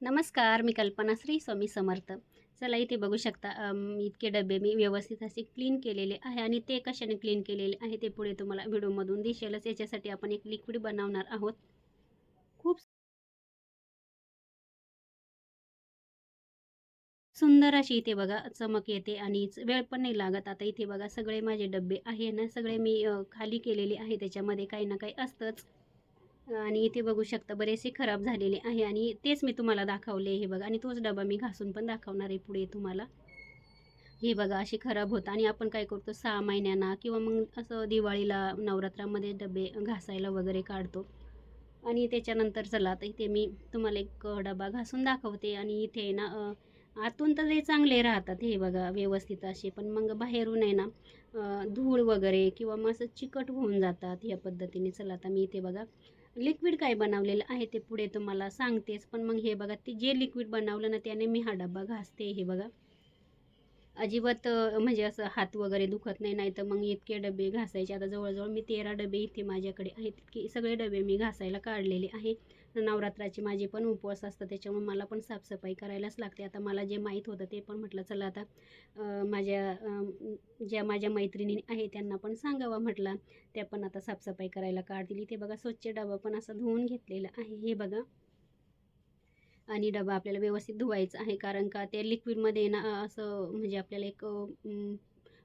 नमस्कार मी कल्पना श्री स्वामी समर्थ. चला इथे बघू शकता इतके डबे मी व्यवस्थित असे क्लीन केलेले आहे आणि ते कशाने क्लीन केलेले आहे ते पुढे तुम्हाला व्हिडिओमधून दिसेलच. याच्यासाठी आपण एक लिक्विड बनवणार आहोत. खूप सुंदर अशी इथे बघा चमक येते आणि च- वेळ पण नाही लागत. आता इथे बघा सगळे माझे डबे आहे ना सगळे मी खाली केलेले आहे. त्याच्यामध्ये काही ना काही असतंच. आणि इथे बघू शकता बरेचसे खराब झालेले आहे आणि तेच मी तुम्हाला दाखवले हे बघा. आणि तोच डबा मी घासून पण दाखवणार आहे पुढे तुम्हाला. हे बघा असे खराब होतं. आणि आपण काय करतो सहा महिन्यांना किंवा मग असं दिवाळीला नवरात्रामध्ये डबे घासायला वगैरे काढतो. आणि त्याच्यानंतर चला तर इथे मी तुम्हाला एक डबा घासून दाखवते. आणि इथे ना आतून तर ते चांगले राहतात हे बघा व्यवस्थित असे. पण मग बाहेरून आहे ना धूळ वगैरे किंवा मग असं चिकट होऊन जातात या पद्धतीने. चला आता मी इथे बघा लिक्विड काय बनवलेलं आहे ते पुढे तुम्हाला सांगतेच. पण मग हे बघा ते जे लिक्विड बनवलं ना त्याने मी हा डबा घासते हे बघा. अजिबात म्हणजे असं हात वगैरे दुखत नाही नाही तर मग इतके डबे घासायचे. आता जवळजवळ मी तेरा डबे इथे माझ्याकडे आहेत इतके सगळे डबे मी घासायला काढलेले आहे. नवरात्राचे माझे पण उपवास असतात त्याच्यामुळे मला पण साफसफाई करायलाच लागते. आता मला जे माहीत होतं ते पण म्हटलं चला आता माझ्या ज्या माझ्या मैत्रिणी आहे त्यांना पण सांगावं म्हटलं. त्या पण आता साफसफाई करायला काढ दिली ते बघा स्वच्छ डबा पण असा धुवून घेतलेला आहे हे बघा. आणि डबा आपल्याला व्यवस्थित धुवायचा आहे कारण का त्या लिक्विडमध्ये ना असं म्हणजे आपल्याला एक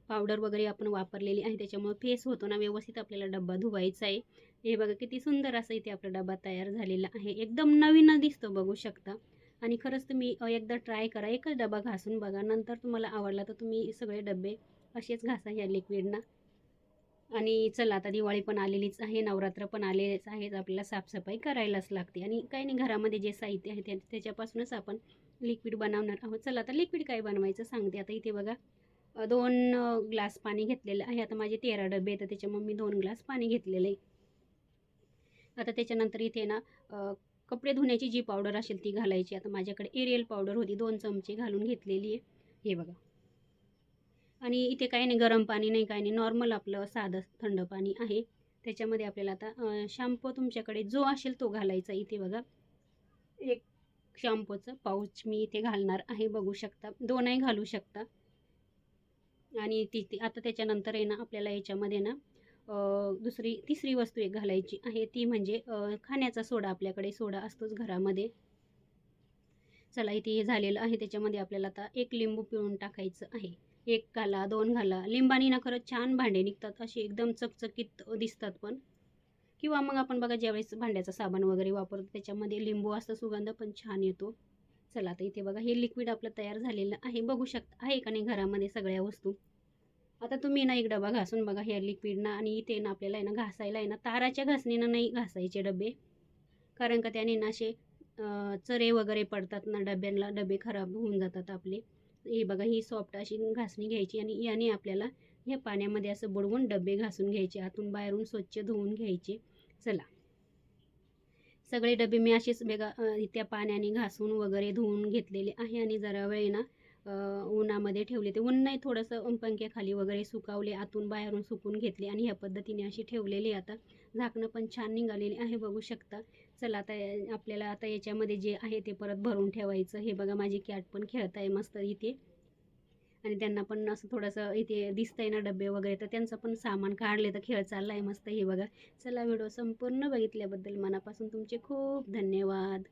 पावडर वगैरे आपण वापरलेली आहे. त्याच्यामुळे फेस होतो ना व्यवस्थित आपल्याला डब्बा धुवायचा आहे. हे बघा किती सुंदर असं इथे आपला डबा तयार झालेला आहे. एकदम नवीन दिसतो बघू शकता. आणि खरंच तुम्ही एकदा ट्राय करा. एकच डबा घासून बघा. नंतर तुम्हाला आवडला तर तुम्ही सगळे डबे असेच घासा या लिक्विडना आणि चला आता दिवाळी पण आलेलीच आहे. नवरात्र पण आलेलेच आहेत. आपल्याला साफसफाई करायलाच लागते. आणि काही नाही घरामध्ये जे साहित्य आहे त्या त्याच्यापासूनच आपण लिक्विड बनवणार आहोत. चला आता लिक्विड काय बनवायचं सांगते. आता इथे बघा दोन ग्लास पाणी घेतलेलं आहे. आता माझे तेरा डबे आहेत तर त्याच्यामुळे मी दोन ग्लास पाणी घेतलेलं आहे. आता त्याच्यानंतर इथे ना कपडे धुण्याची जी पावडर असेल ती घालायची. आता माझ्याकडे एरियल पावडर होती दोन चमचे घालून घेतलेली आहे. हे बघा. आणि इथे काही नाही गरम पाणी नाही काही नाही. नॉर्मल आपलं साधं थंड पाणी आहे. त्याच्यामध्ये आपल्याला आता शॅम्पू तुमच्याकडे जो असेल तो घालायचा इथे बघा. एक शॅम्पूचं पाऊच मी इथे घालणार आहे बघू शकता. दोनही घालू शकता. आणि ती आता त्याच्यानंतर आहे ना आपल्याला याच्यामध्ये ना दुसरी तिसरी वस्तू एक घालायची आहे. ती म्हणजे खाण्याचा सोडा आपल्याकडे सोडा असतोच घरामध्ये. चला इथे हे झालेलं आहे. त्याच्यामध्ये आपल्याला आता एक लिंबू पिळून टाकायचं आहे. एक घाला दोन घाला. लिंबानी ना खरंच छान भांडे निघतात. असे एकदम चकचकीत दिसतात पण. किंवा मग आपण बघा ज्यावेळेस भांड्याचा साबण वगैरे वापरतो त्याच्यामध्ये लिंबू असतं सुगंध पण छान येतो. चला आता इथे बघा हे लिक्विड आपलं तयार झालेलं आहे. बघू शकता आहे का नाही घरामध्ये सगळ्या वस्तू? आता तुम्ही ना एक डबा घासून बघा ह्या लिक्विडना आणि इथे ना आपल्याला आहे ना घासायला आहे ना ताराच्या घासणीनं नाही घासायचे डबे. कारण का त्याने ना असे चरे वगैरे पडतात ना डब्यांना डबे खराब होऊन जातात आपले. हे बघा ही सॉफ्ट अशी घासणी घ्यायची आणि याने आपल्याला या पाण्यामध्ये असं बुडवून डबे घासून घ्यायचे आतून बाहेरून स्वच्छ धुवून घ्यायचे. चला. सगळे डबे मी असेच बेगा अं, त्या पाण्याने घासून वगैरे धुवून घेतलेले आहे आणि जरा वेळ ना उन्हामध्ये ठेवले ते. ऊन नाही थोडंसं पंख्याखाली वगैरे सुकावले आतून बाहेरून सुकून घेतले आणि ह्या पद्धतीने अशी ठेवलेली आता. झाकणं पण छान निघालेली आहे बघू शकता. चला आता आपल्याला आता याच्यामध्ये जे आहे ते परत भरून ठेवायचं. हे बघा माझी कॅट पण खेळत आहे मस्त इथे. आणि त्यांना पण असं थोडंसं इथे दिसतंय ना डबे वगैरे तर त्यांचं पण सामान काढले तर खेळ चालला आहे मस्त हे बघा. चला व्हिडिओ संपूर्ण बघितल्याबद्दल मनापासून तुमचे खूप धन्यवाद.